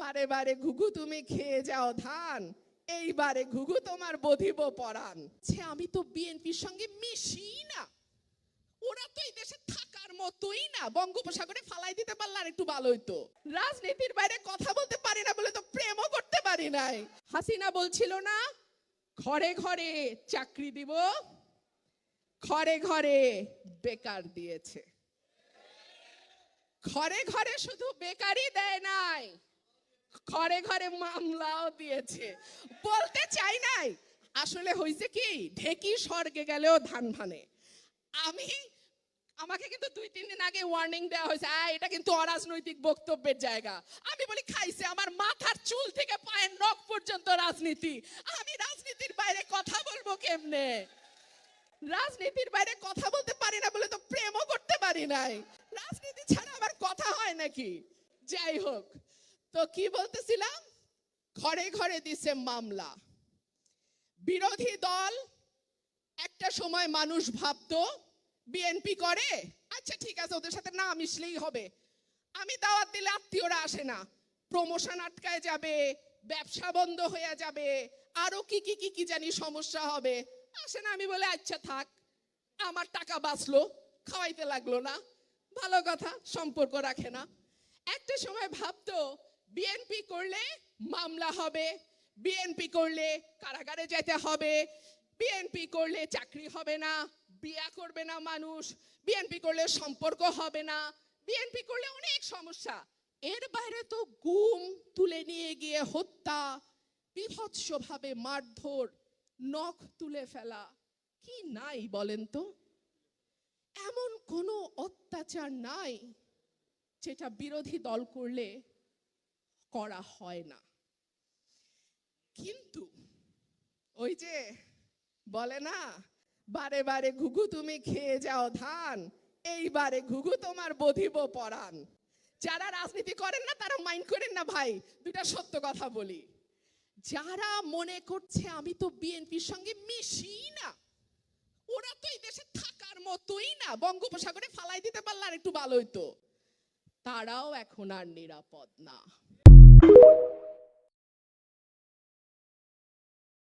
বারে বারে ঘুঘু তুমি খেয়ে যাও ধান। এইবারে ঘুঘু তোমার বধিব পরাণ। সে আমি তো বিএনপির সঙ্গে মিশি না। ওরা তো এই দেশে থাকার মতোই না। বঙ্গোপসাগরে ফালাই দিতে পারলে আর একটু ভালো হইতো রাজনীতির বাইরে কথা বলতে পারি না বলে তো প্রেমও করতে পারি নাই। হাসিনা বলছিল না, ঘরে ঘরে চাকরি দিব, ঘরে ঘরে বেকার দিয়েছে। ঘরে ঘরে শুধু বেকারই দেয় নাই ঘরে ঘরে মামলাও দিয়েছে। বলতে চাই নাই। আসলে হয়েছে কি ঢেকি স্বর্গে গেলেও ধান ভানে। আমি আমাকে কিন্তু দুই তিন দিন আগে ওয়ার্নিং দেওয়া হয়েছে "আয়, এটা কিন্তু অরাজনৈতিক বক্তব্যের জায়গা। আমি বলি খাইছে আমার মাথার চুল থেকে পায়ের নখ পর্যন্ত রাজনীতি। আমি রাজনীতির বাইরে কথা বলব কেমনে? রাজনীতির বাইরে কথা বলতে পারি না বলে তো প্রেমও করতে পারি নাই। রাজনীতি ছাড়া আমার কথা হয় নাকি? যাই হোক তো কি বলতেছিলাম? ঘরে ঘরে দিছে মামলা। বিরোধী দল একটা সময় মানুষ ভাবতো, বিএনপি করে আচ্ছা ঠিক আছে, ওদের সাথে না মিশলেই হবে। আমি দাওয়াত দিলে আত্মীয়রা আসে না। প্রমোশন আটকায় যাবে, ব্যবসা বন্ধ হয়ে যাবে, আরও কি কি কি কি জানি সমস্যা হবে। আসে না, আমি বলে আচ্ছা থাক, আমার টাকা বাঁচলো, খাওয়াইতে লাগল না। ভালো কথা, সম্পর্ক রাখে না। একটা সময় ভাবতো বিএনপি করলে মামলা হবে বিএনপি করলে কারাগারে যেতে হবে বিএনপি করলে চাকরি হবে না, বিয়া করবে না মানুষ বিএনপি করলে সম্পর্ক হবে না বিএনপি করলে অনেক সমস্যা। এর বাইরে তো গুম, তুলে নিয়ে গিয়ে হত্যা, বিভৎসভাবে মারধর, নখ তুলে ফেলা, কি নাই বলেন তো? এমন কোনো অত্যাচার নাই যেটা বিরোধী দল করলে করা হয় না। কিন্তু ওই যে বলে না, বারে বারে ঘুঘু তুমি খেয়ে যাও ধান এইবারে ঘুঘু তোমার বধিব পরাণ। যারা রাজনীতি করেন না, তারা মাইন্ড করেন না ভাই দুটা সত্য কথা বলি। যারা মনে করছে আমি তো বিএনপির সঙ্গে মিশি না, ওরা তো এই দেশে থাকার মতোই না, বঙ্গোপসাগরে ফালাই দিতে পারলে আর একটু ভালো হইতো। তারাও এখন আর নিরাপদ না।